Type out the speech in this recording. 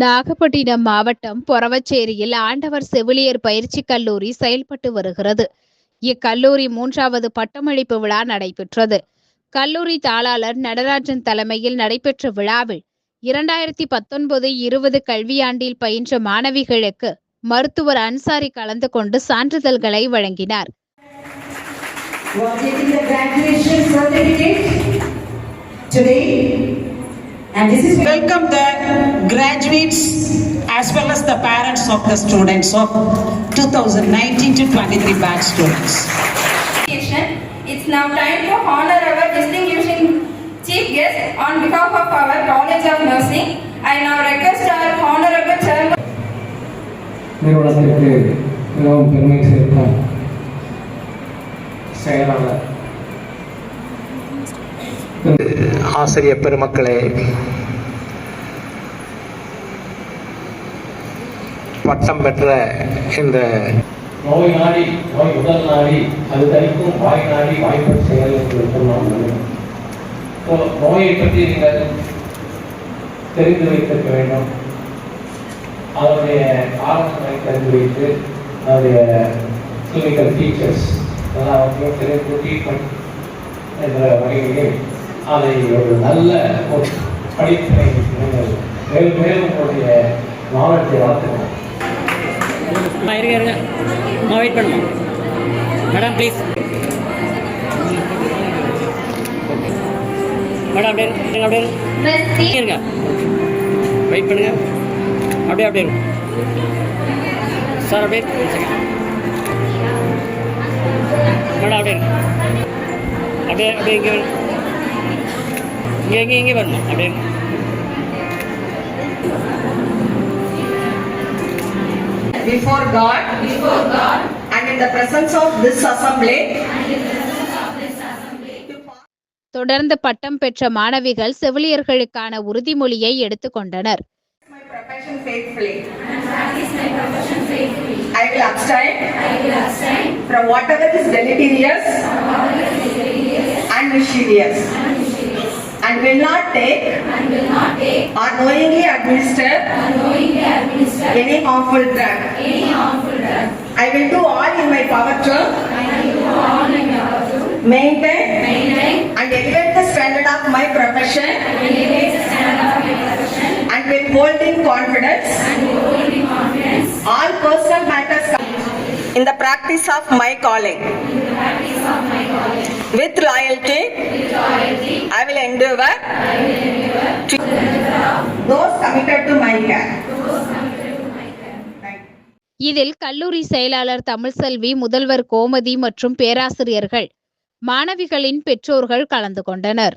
நாகப்பட்டினம் மாவட்டம் பொறவச்சேரியில் ஆண்டவர் செவிலியர் பயிற்சி கல்லூரி செயல்பட்டு வருகிறது. இக்கல்லூரி மூன்றாவது பட்டமளிப்பு விழா நடைபெற்றது. கல்லூரி தாளாளர் நடராஜன் தலைமையில் நடைபெற்ற விழாவில் இரண்டாயிரத்தி பத்தொன்பது இருபது கல்வியாண்டில் பயின்ற மாணவிகளுக்கு மருத்துவர் அன்சாரி கலந்து கொண்டு சான்றிதழ்களை வழங்கினார். Welcome the graduates as well as the parents of the students of 2019 to 23 batch students. It's now time to honor our distinguished chief guest on behalf of our College of Nursing. I now request our honorable chairman. நிறுவனத்திற்கு மிகவும் பெருமை சேர்க்கும் செயலாளர் ஆசிரியர் பெருமக்களே பட்டம் பெற்ற இந்த நோய் நாடி நோய் உடல் நாடி அது தனிக்கும் வாய் நாடி வாய்ப்பு செயல் என்று சொன்னோம் நோயை பற்றி நீங்கள் தெரிந்து வைத்திருக்க வேண்டும். அதனுடைய ஆலோசனை தெரிந்து வைத்து அதனுடைய கிளினிக்கல் ஃபீச்சர்ஸ் அதெல்லாம் அவர்களுக்கு தெரிந்து ட்ரீட்மெண்ட் என்ற வகையிலே அதை ஒரு நல்ல ஒரு படிப்பினை நீங்கள் மேலும் மேலும் உங்களுடைய நாலேஜை வளர்த்துக்கணும் அம்மா இருங்க இருங்க அம்மா வெயிட் பண்ணுமா மேடம் ப்ளீஸ் மேடம் அப்படியே இருங்க அப்படியே இருங்க இருங்க வெயிட் பண்ணுங்க அப்படியே அப்படியே இருங்க சார் அப்படியே ஒரு second. மேடம் அப்படியே இருங்க அப்படியே அப்படியே இங்கே வருங்க. இங்கே இங்கே இங்கே வரணும் அப்படியே before God. Before God. And in the presence of this assembly. தொடர்ந்து பட்டம் பெற்ற மாணவிகள் செவிலியர்களுக்கான உறுதிமொழியை எடுத்துக்கொண்டனர் My profession faithfully. I will abstain. From whatever is deleterious. And mischievous. and will not take, and will not take or knowingly administer, unknowingly administer any harmful drug. Any harmful drug. I will do all in my power to, I will do all in my power to maintain, maintain and elevate the standard of my profession, and elevate the standard of my profession, and will hold confidence, and will hold confidence all personal matters in the practice of my calling, in the practice of my calling with loyalty. I will endeavor. To those committed to my care. Thank you. இதில் கல்லூரி செயலாளர் தமிழ்செல்வி முதல்வர் கோமதி மற்றும் பேராசிரியர்கள் மாணவிகளின் பெற்றோர்கள் கலந்து கொண்டனர்